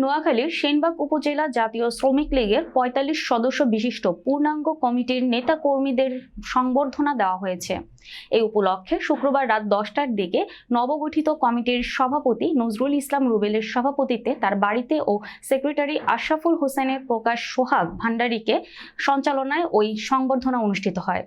নোয়াখালীর সেনবাগ উপজেলা জাতীয় শ্রমিক লীগের পঁয়তাল্লিশ সদস্য বিশিষ্ট পূর্ণাঙ্গ কমিটির নেতা কর্মীদের সংবর্ধনা দেওয়া হয়েছে। এই উপলক্ষে শুক্রবার রাত দশটার দিকে নবগঠিত কমিটির সভাপতি নজরুল ইসলাম রুবেলের সভাপতিত্বে তার বাড়িতে ও সেক্রেটারি আশরাফুল হোসেনের প্রকাশ সোহাগ ভান্ডারীকে সঞ্চালনায় ওই সংবর্ধনা অনুষ্ঠিত হয়।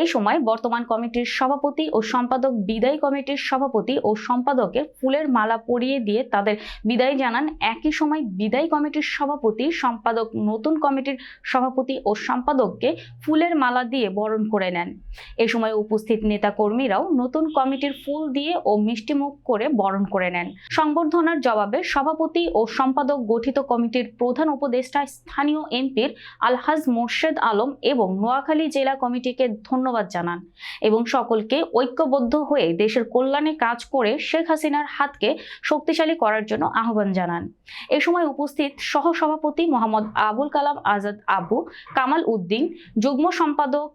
এই সময় বর্তমান কমিটির সভাপতি ও সম্পাদক বিদায়ী কমিটির সভাপতি ও সম্পাদকের ফুলের মালা পরিয়ে দিয়ে তাদের বিদায় জানান একই সময় বিদায়ী কমিটির সভাপতি, সম্পাদক, নতুন কমিটির সভাপতি ও সম্পাদককে ফুলের মালা দিয়ে বরণ করে নেন। এ সময় উপস্থিত নেতা কর্মীরাও নতুন কমিটির ফুল দিয়ে ও মিষ্টিমুখ করে বরণ করে নেন। সংবর্ধনার জবাবে সভাপতি ও সম্পাদক গঠিত কমিটির প্রধান উপদেষ্টা স্থানীয় এমপির আলহাজ মোর্শেদ আলম এবং নোয়াখালী জেলা কমিটিকে ধন্যবাদ জানান এবং সকলকে ঐক্যবদ্ধ হয়ে দেশের কল্যাণে কাজ করে শেখ হাসিনার হাতকে শক্তিশালী করার জন্য আহ্বান জানান। এ সময় উপস্থিত সহ সভাপতি মোহাম্মদ আবুল কালাম আজাদ আবু, কামাল উদ্দিন, যুগ্ম সম্পাদক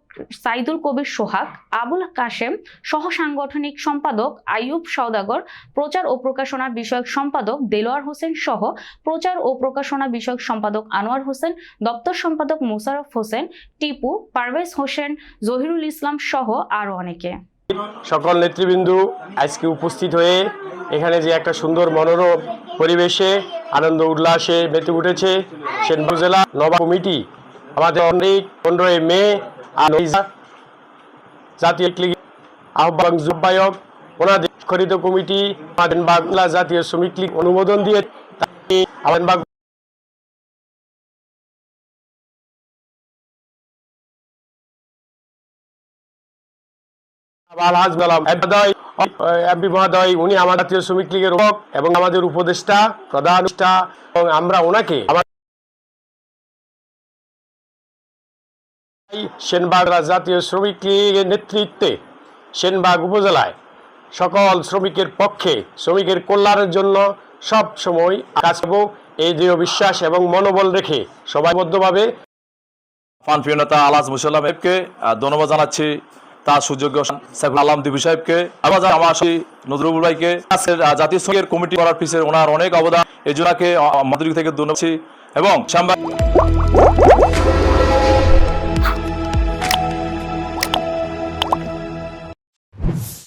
সাইদুল কবির সোহাগ, আবুল কাশেম সহ সাংগঠনিক সম্পাদক আইয়ুব সওদাগর, প্রচার ও প্রকাশনা বিষয়ক সম্পাদক দেলোয়ার হোসেন সহ, প্রচার ও প্রকাশনা বিষয়ক সম্পাদক আনোয়ার হোসেন, দপ্তর সম্পাদক মোশারফ হোসেন, টিপু, পারভেজ হোসেন, জহিরুল ইসলাম সহ আরও অনেকে। সকল নেতৃবৃন্দ আজকে উপস্থিত হয়ে এখানে যে একটা সুন্দর মনোরম পরিবেশে আনন্দ উল্লাসে মেতে উঠেছে সেনপুর জেলা নবা কমিটি। আমাদের অনেক পনেরোই মে জাতীয় লীগ আহ্বায়ক যুবায়ক, ওনাদের কমিটি বাংলা জাতীয় শ্রমিক লীগ অনুমোদন দিয়ে আমাদের নেতৃত্বে, সেনবাগ উপজেলায় সকল শ্রমিকের পক্ষে, শ্রমিকের কল্যাণের জন্য সব সময় কাজ এই দৃঢ় বিশ্বাস এবং মনোবল রেখে সবাইবদ্ধভাবে ফান আলাজ ধন্যবাদ জানাচ্ছি। তার সুযোগ্য আলম দিবি সাহেবকে, আবার আমার নজরুল ভাইকে জাতীয় সংঘের কমিটি করার পিছিয়ে ওনার অনেক অবদান। এই জোনাকে মাদুরি থেকে ধন্যবাদ। এবং